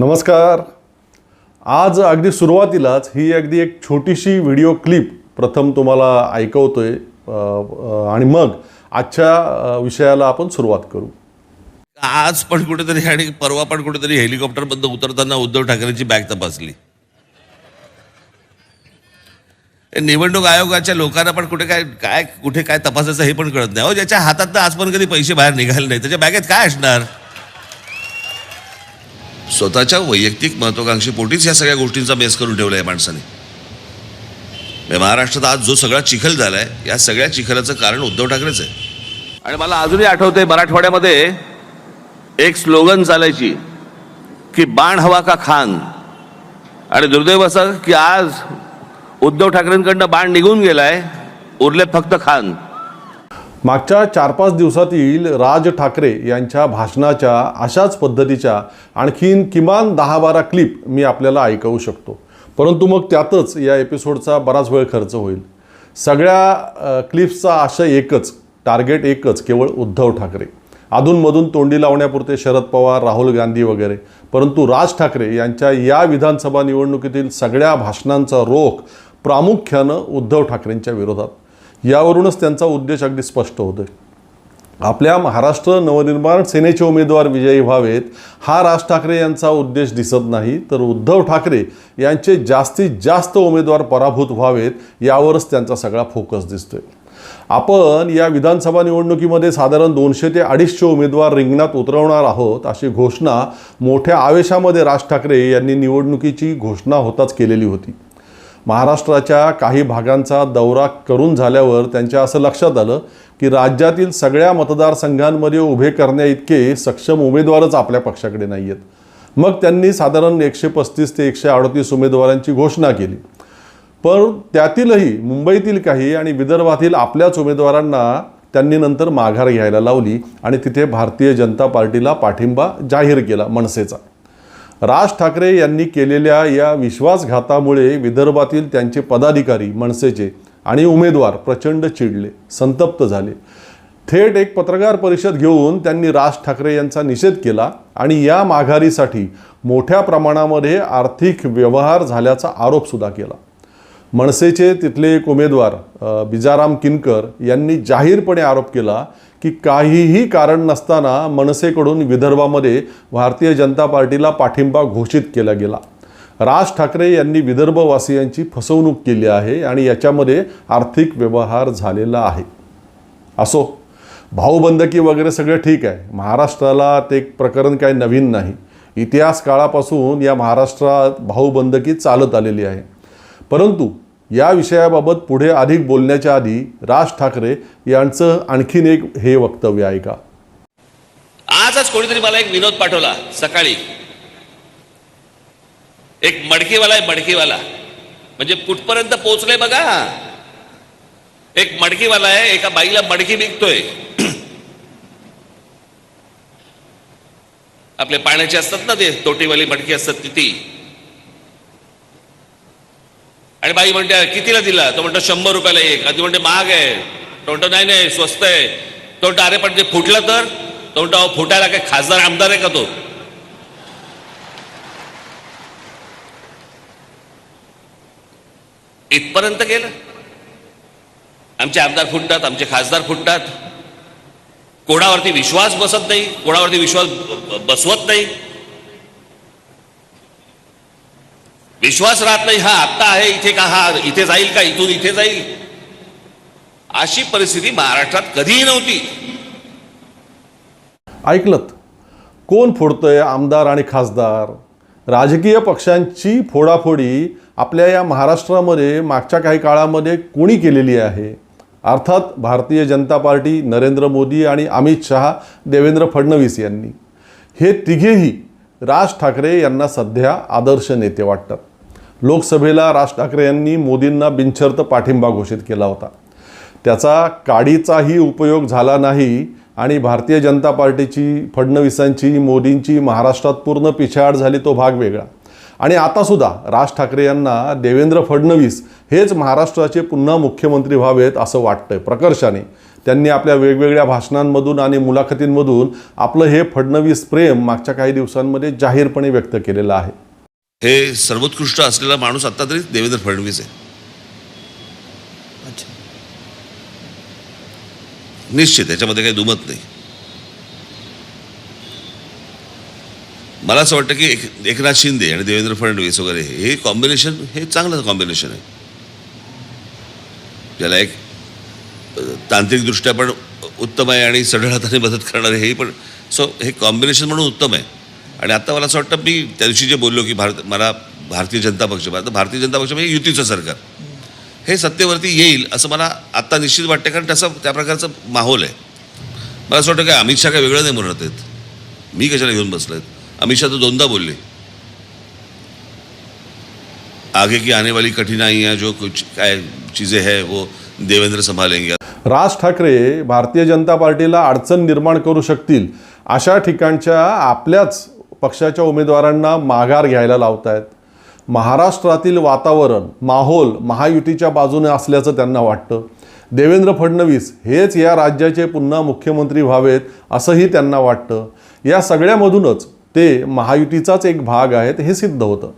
नमस्कार. आज अगदी सुरुवातीलाच ही अगदी एक छोटीशी व्हिडिओ क्लिप प्रथम तुम्हाला ऐकवतोय आहे आणि मग आजच्या विषयाला आपण सुरुवात करू. आज पण कुठेतरी आणि परवा पण कुठेतरी हेलिकॉप्टरबद्दल उतरताना उद्धव ठाकरेंची बॅग तपासली. निवडणूक आयोगाच्या लोकांना पण कुठे काय काय कुठे काय तपासायचं हे पण कळत नाही. अहो ज्याच्या हातात आज पण कधी पैसे बाहेर निघाले नाही त्याच्या बॅगेत काय असणार? स्वतःच्या वैयक्तिक महत्वाकांक्षी पोटीच या सगळ्या गोष्टींचा बेस करून ठेवला आहे माणसाने. म्हणजे महाराष्ट्रात आज जो सगळा चिखल झाला आहे या सगळ्या चिखलाचं कारण उद्धव ठाकरेच आहे. आणि मला अजूनही आठवतंय मराठवाड्यामध्ये एक स्लोगन चालायची की बाण हवा का खान आणि दुर्दैव असं की आज उद्धव ठाकरेंकडनं बाण निघून गेलाय उरले फक्त खान मागच्या चार पाच दिवसातील राज ठाकरे यांच्या भाषणाच्या अशाच पद्धतीच्या आणखीन किमान दहा बारा क्लिप मी आपल्याला ऐकवू शकतो. परंतु मग त्यातच या एपिसोडचा बराच वेळ खर्च होईल. सगळ्या क्लिप्सचा आशय एकच टार्गेट एकच केवळ उद्धव ठाकरे. अधूनमधून तोंडी लावण्यापुरते शरद पवार राहुल गांधी वगैरे. परंतु राज ठाकरे यांच्या या विधानसभा निवडणुकीतील सगळ्या भाषणांचा रोख प्रामुख्यानं उद्धव ठाकरेंच्या विरोधात. यावरूनच त्यांचा उद्देश अगदी स्पष्ट होतोय. आपल्या महाराष्ट्र नवनिर्माण सेनेचे उमेदवार विजयी व्हावेत हा राज ठाकरे यांचा उद्देश दिसत नाही तर उद्धव ठाकरे यांचे जास्तीत जास्त उमेदवार पराभूत व्हावेत यावरच त्यांचा सगळा फोकस दिसतोय. आपण या विधानसभा निवडणुकीमध्ये साधारण दोनशे ते अडीचशे उमेदवार रिंगणात उतरवणार आहोत अशी घोषणा मोठ्या आवेशामध्ये राज ठाकरे यांनी निवडणुकीची घोषणा होताच केलेली होती. महाराष्ट्राच्या काही भागांचा दौरा करून झाल्यावर त्यांच्या असं लक्षात आलं की राज्यातील सगळ्या मतदारसंघांमध्ये उभे करण्याइतके सक्षम उमेदवारच आपल्या पक्षाकडे नाही आहेत मग त्यांनी साधारण एकशे पस्तीस ते एकशे अडतीस उमेदवारांची घोषणा केली. पण त्यातीलही मुंबईतील काही आणि विदर्भातील आपल्याच उमेदवारांना त्यांनी नंतर माघार घ्यायला लावली आणि तिथे भारतीय जनता पार्टीला पाठिंबा जाहीर केला मनसेचा. राज ठाकरे यांनी केलेल्या या विश्वासघातामुळे विदर्भातील त्यांचे पदाधिकारी मनसेचे आणि उमेदवार प्रचंड चिडले संतप्त झाले. थेट एक पत्रकार परिषद घेऊन त्यांनी राज ठाकरे यांचा निषेध केला आणि या माघारीसाठी मोठ्या प्रमाणामध्ये आर्थिक व्यवहार झाल्याचा आरोपसुद्धा केला. मनसेचे तिथले एक उमेदवार बिजाराम किनकर यांनी जाहीरपणे आरोप केला की काहीही कारण नसताना मनसेकडून विदर्भामध्ये भारतीय जनता पार्टीला पाठिंबा घोषित केला गेला. राज ठाकरे यांनी विदर्भवासियांची फसवणूक केली आहे आणि याच्यामध्ये आर्थिक व्यवहार झालेला आहे. असो भाऊबंदकी वगैरे सगळं ठीक आहे. महाराष्ट्राला ते एक प्रकरण काही नवीन नाही. इतिहास काळापासून या महाराष्ट्रात भाऊबंदकी चालत आलेली आहे. परंतु या विषयाबाबत पुढे अधिक बोलण्याच्या आधी राज ठाकरे यांचं आणखीन एक हे वक्तव्य आहे का? आजच कोणीतरी मला एक विनोद पाठवला सकाळी. एक मडकीवाला आहे मडकीवाला. म्हणजे कुठपर्यंत पोहोचले बघा. एक मडकीवाला आहे एका बाईला मडकी विकतोय. आपले पाण्याचे असतात ना ते तोटीवाली मडकी असतात ती ती आणि बाई म्हणते कितीला दिला? तो म्हणतो शंभर रुपयाला एक. आधी म्हणते महाग आहे. तो म्हणतो नाही नाही स्वस्त आहे. तो म्हणतो अरे पण ते फुटलं तर? तो म्हणतो अहो, फुटायला काय खासदार आमदार आहे का तो? इथपर्यंत गेलं. आमचे आमदार फुटतात आमचे खासदार फुटतात. कोणावरती विश्वास बसत नाही कोणावरती विश्वास बसवत नाही. विश्वास राहत नाही हा आत्ता आहे इथे का हा इथे जाईल का इथून इथे जाईल? अशी परिस्थिती महाराष्ट्रात कधीही नव्हती. ऐकलत. कोण फोडतंय आमदार आणि खासदार? राजकीय पक्षांची फोडाफोडी आपल्या या महाराष्ट्रामध्ये मागच्या काही काळामध्ये कोणी केलेली आहे? अर्थात भारतीय जनता पार्टी नरेंद्र मोदी आणि अमित शहा देवेंद्र फडणवीस यांनी. हे तिघेही राज ठाकरे यांना सध्या आदर्श नेते वाटतात. लोकसभेला राज ठाकरे यांनी मोदींना बिनशर्त पाठिंबा घोषित केला होता. त्याचा काडीचाही उपयोग झाला नाही आणि भारतीय जनता पार्टीची फडणवीसांची मोदींची महाराष्ट्रात पूर्ण पिछाड झाली तो भाग वेगळा. आणि आतासुद्धा राज ठाकरे यांना देवेंद्र फडणवीस हेच महाराष्ट्राचे पुन्हा मुख्यमंत्री व्हावेत असं वाटतंय प्रकर्षाने. त्यांनी आपल्या वेगवेगळ्या भाषणांमधून आणि मुलाखतींमधून आपलं हे फडणवीस प्रेम मागच्या काही दिवसांमध्ये जाहीरपणे व्यक्त केलेलं आहे. हे सर्वोत्कृष्ट असलेला माणूस आता तरी देवेंद्र फडणवीस आहे. अच्छा. निश्चित याच्यामध्ये काही दुमत नाही. मला असं वाटतं की एक एकनाथ शिंदे आणि देवेंद्र फडणवीस वगैरे हे कॉम्बिनेशन हे चांगलं कॉम्बिनेशन आहे. ज्याला एक तांत्रिकदृष्ट्या पण उत्तम आहे आणि सढळ हाताने मदत करणारे हे पण सो हे कॉम्बिनेशन म्हणून उत्तम आहे. आणि आता मला असं वाटतं मी त्या दिवशी जे बोललो की भारत मला भारतीय जनता पक्ष आता भारतीय जनता पक्ष म्हणजे युतीचं सरकार. हे सत्तेवरती येईल असं मला आत्ता निश्चित वाटतं कारण तसं त्या प्रकारचं माहोल आहे. मला असं वाटतं काय अमित शहा काय वेगळं नाही म्हणत आहेत. मी कशाला घेऊन बसलो आहेत अमित शहा तर दोनदा बोलले. आगे की आने वाली कठिनाइयाँ जो कुछ काय चीज़ें है वो देवेंद्र संभालेंगे. राज ठाकरे भारतीय जनता पार्टीला अडचण निर्माण करू शकतील अशा ठिकाणच्या आपल्याच पक्षाच्या उमेदवारांना माघार घ्यायला लावतायत. महाराष्ट्रातील वातावरण माहोल महायुतीच्या बाजूने असल्याचं त्यांना वाटतं. देवेंद्र फडणवीस हेच या राज्याचे पुन्हा मुख्यमंत्री व्हावेत असंही त्यांना वाटतं. या सगळ्यामधूनच ते महायुतीचाच एक भाग आहेत हे सिद्ध होतं.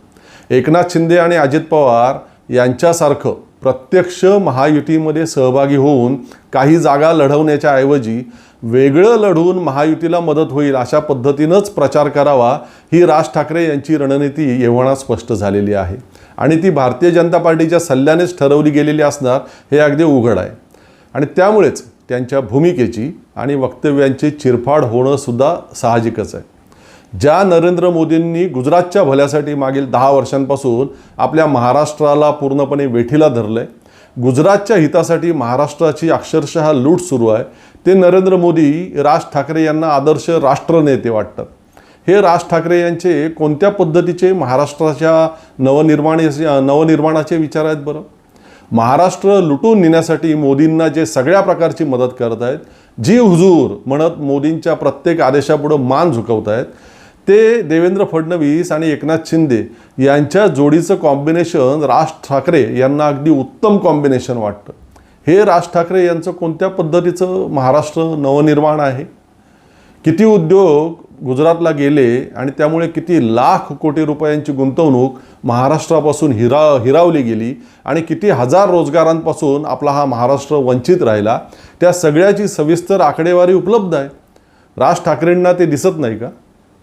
एकनाथ शिंदे आणि अजित पवार यांच्यासारखं प्रत्यक्ष महायुतीमध्ये सहभागी होऊन काही जागा लढवण्याच्या ऐवजी वेगळं लढवून महायुतीला मदत होईल अशा पद्धतीनंच प्रचार करावा ही राज ठाकरे यांची रणनीती एव्हाना स्पष्ट झालेली आहे. आणि ती भारतीय जनता पार्टीच्या सल्ल्यानेच ठरवली गेलेली असणार हे अगदी उघड आहे. आणि त्यामुळेच त्यांच्या भूमिकेची आणि वक्तव्यांची चिरफाड होणं सुद्धा साहजिकच आहे. ज्या नरेंद्र मोदींनी गुजरातच्या भल्यासाठी मागील दहा वर्षांपासून आपल्या महाराष्ट्राला पूर्णपणे वेठीला धरलंय गुजरातच्या हितासाठी महाराष्ट्राची अक्षरशः लूट सुरू आहे ते नरेंद्र मोदी राज ठाकरे यांना आदर्श राष्ट्रनेते वाटतात. हे राज ठाकरे यांचे कोणत्या पद्धतीचे महाराष्ट्राच्या नवनिर्माण नवनिर्माणाचे विचार आहेत बरं? महाराष्ट्र लुटून नेण्यासाठी मोदींना जे सगळ्या प्रकारची मदत करत आहेत जी हुजूर म्हणत मोदींच्या प्रत्येक आदेशापुढं मान झुकवत आहेत ते देवेंद्र फडणवीस आणि एकनाथ शिंदे यांच्या जोडीचं कॉम्बिनेशन राज ठाकरे यांना अगदी उत्तम कॉम्बिनेशन वाटतं. हे राज ठाकरे यांचं कोणत्या पद्धतीचं महाराष्ट्र नवनिर्माण आहे? किती उद्योग गुजरातला गेले आणि त्यामुळे किती लाख कोटी रुपयांची गुंतवणूक महाराष्ट्रापासून हिरा हिरावली गेली आणि किती हजार रोजगारांपासून आपला हा महाराष्ट्र वंचित राहिला त्या सगळ्याची सविस्तर आकडेवारी उपलब्ध आहे. राज ठाकरेंना ते दिसत नाही का?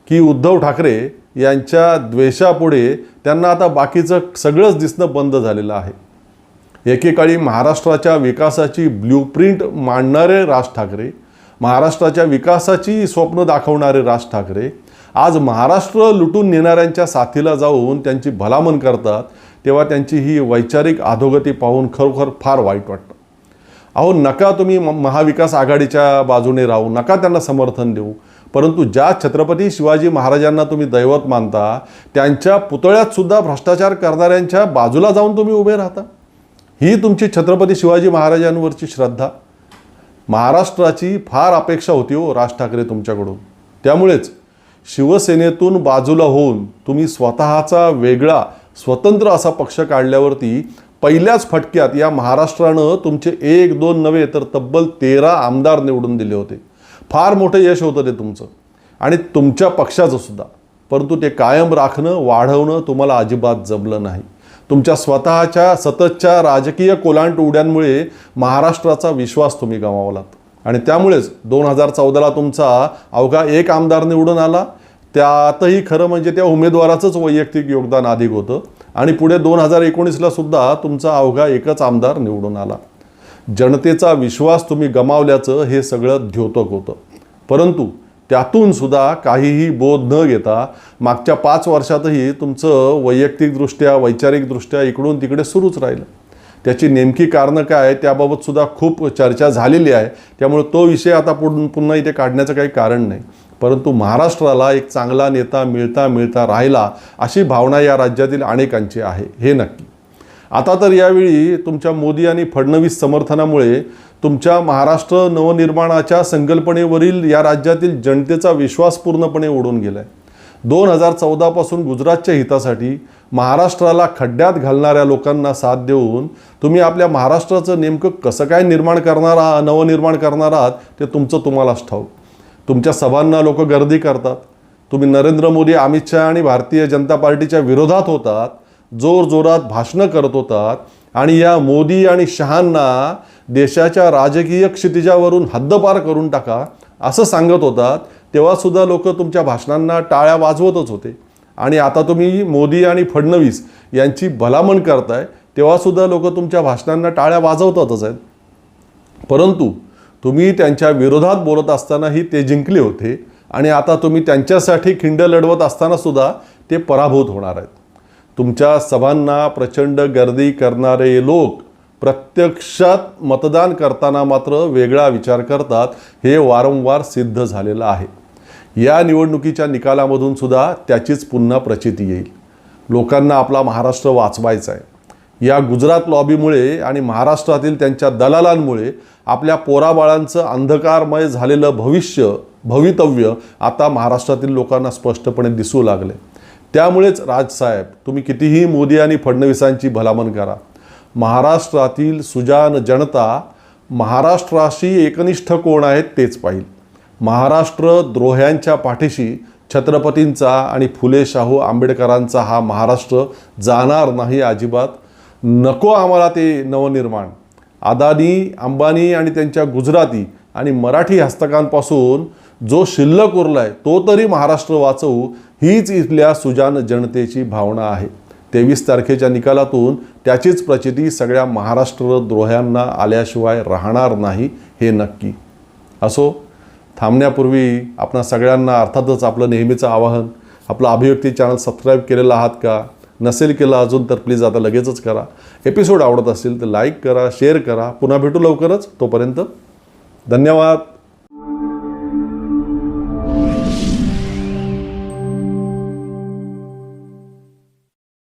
की उद्धव ठाकरे यांच्या द्वेषापुढे त्यांना आता बाकीचं सगळंच दिसणं बंद झालेलं आहे. एकेकाळी महाराष्ट्राच्या विकासाची ब्ल्यूप्रिंट मांडणारे राज ठाकरे महाराष्ट्राच्या विकासाची स्वप्न दाखवणारे राज ठाकरे आज महाराष्ट्र लुटून नेणाऱ्यांच्या साथीला जाऊन त्यांची भलामण करतात तेव्हा त्यांची ही वैचारिक अधोगती पाहून खरोखर फार वाईट वाटतं. अहो नका तुम्ही म- महाविकास आघाडीच्या बाजूने राहू नका त्यांना समर्थन देऊ. परंतु ज्या छत्रपती शिवाजी महाराजांना तुम्ही दैवत मानता त्यांच्या पुतळ्यातसुद्धा भ्रष्टाचार करणाऱ्यांच्या बाजूला जाऊन तुम्ही उभे राहता. ही तुमची छत्रपती शिवाजी महाराजांवरची श्रद्धा. महाराष्ट्राची फार अपेक्षा होती हो राज ठाकरे तुमच्याकडून. त्यामुळेच शिवसेनेतून बाजूला होऊन तुम्ही स्वतःचा वेगळा स्वतंत्र असा पक्ष काढल्यावरती पहिल्याच फटक्यात या महाराष्ट्रानं तुमचे एक दोन नव्हे तर तब्बल तेरा आमदार निवडून दिले होते. फार मोठं यश होतं ते तुमचं. आणि तुमच्या पक्षाचं सुद्धा. परंतु ते कायम राखणं वाढवणं तुम्हाला अजिबात जमलं नाही. तुमच्या स्वतःच्या सततच्या राजकीय कोलांट उड्यांमुळे महाराष्ट्राचा विश्वास तुम्ही गमावलात. आणि त्यामुळेच दोन हजार चौदाला तुमचा अवघा एक आमदार निवडून आला. त्यातही खरं म्हणजे त्या उमेदवाराचंच वैयक्तिक योगदान अधिक होतं. आणि पुढे दोन हजार एकोणीसला सुद्धा तुमचा अवघा एकच आमदार निवडून आला. जनतेचा विश्वास तुम्ही गमावल्याचं हे सगळं द्योतक होतं. परंतु त्यातून सुद्धा काहीही बोध न घेता मागच्या पाच वर्षातही तुमचं वैयक्तिकदृष्ट्या वैचारिकदृष्ट्या इकडून तिकडे सुरूच राहिलं. त्याची नेमकी कारणं काय त्याबाबत सुद्धा खूप चर्चा झालेली आहे. त्यामुळे तो विषय आता पुढून पुन्हा इथे काढण्याचं काही कारण नाही. परंतु महाराष्ट्राला एक चांगला नेता मिळता मिळता राहिला अशी भावना या राज्यातील अनेकांची आहे. हे नक्की. आता तर यावेळी तुमच्या मोदी आणि फडणवीस समर्थनामुळे तुमच्या महाराष्ट्र नवनिर्माणाच्या संकल्पनेवरील या राज्यातील जनतेचा विश्वास पूर्णपणे उडून गेला आहे दोन हजार चौदापासून गुजरातच्या हितासाठी महाराष्ट्राला खड्ड्यात घालणाऱ्या लोकांना साथ देऊन तुम्ही आपल्या महाराष्ट्राचं नेमकं कसं काय निर्माण करणार आहात नवनिर्माण करणार आहात ते तुमचं तुम्हालाच ठाऊक. तुमच्या सभांना लोक गर्दी करतात. तुम्ही नरेंद्र मोदी अमित शहा आणि भारतीय जनता पार्टीच्या विरोधात होतात. जोरजोरात भाषणं करत होतात. आणि या मोदी आणि शहांना देशाच्या राजकीय क्षितिजावरून हद्दपार करून टाका असं सांगत होतात. तेव्हासुद्धा लोक तुमच्या भाषणांना टाळ्या वाजवतच होते. आणि आता तुम्ही मोदी आणि फडणवीस यांची भलामण करताय तेव्हासुद्धा लोक तुमच्या भाषणांना टाळ्या वाजवतातच आहेत. परंतु तुम्ही त्यांच्या विरोधात बोलत असतानाही ते जिंकले होते आणि आता तुम्ही त्यांच्यासाठी खिंड लढवत असतानासुद्धा ते पराभूत होणार आहेत. तुमच्या सभांना प्रचंड गर्दी करणारे लोक प्रत्यक्षात मतदान करताना मात्र वेगळा विचार करतात हे वारंवार सिद्ध झालेलं आहे. या निवडणुकीच्या निकालामधून सुद्धा त्याचीच पुन्हा प्रचिती येईल. लोकांना आपला महाराष्ट्र वाचवायचा आहे. या गुजरात लॉबीमुळे आणि महाराष्ट्रातील त्यांच्या दलालांमुळे आपल्या पोराबाळांचं अंधकारमय झालेलं भविष्य भवितव्य आता महाराष्ट्रातील लोकांना स्पष्टपणे दिसू लागले त्यामुळेच राजसाहेब तुम्ही कितीही मोदी आणि फडणवीसांची भलामण करा. महाराष्ट्रातील सुजान जनता महाराष्ट्राशी एकनिष्ठ कोण आहेत तेच पाहिल. महाराष्ट्र द्रोह्यांच्या पाठीशी छत्रपतींचा आणि फुले शाहू आंबेडकरांचा हा महाराष्ट्र जाणार नाही अजिबात. नको आम्हाला ते नवनिर्माण. अदानी अंबानी आणि त्यांच्या गुजराती आणि मराठी हस्तकांपासून जो शिल्लक उरला आहे तो तरी महाराष्ट्र वाचवू हीच इथल्या सुजान जनतेची भावना आहे. तेवीस तारखेच्या निकालातून त्याचीच प्रचिती सगळ्या महाराष्ट्र द्रोह्यांना आल्याशिवाय राहणार नाही हे नक्की. असो थांबण्यापूर्वी आपणा सगळ्यांना अर्थातच आपलं नेहमीचं आवाहन आपलं अभिव्यक्ती चॅनल सबस्क्राईब केलेलं आहात का? नसेल केलं अजून तर प्लीज आता लगेचच करा. एपिसोड आवडत असेल तर लाईक करा शेअर करा. पुन्हा भेटू लवकरच. तोपर्यंत धन्यवाद.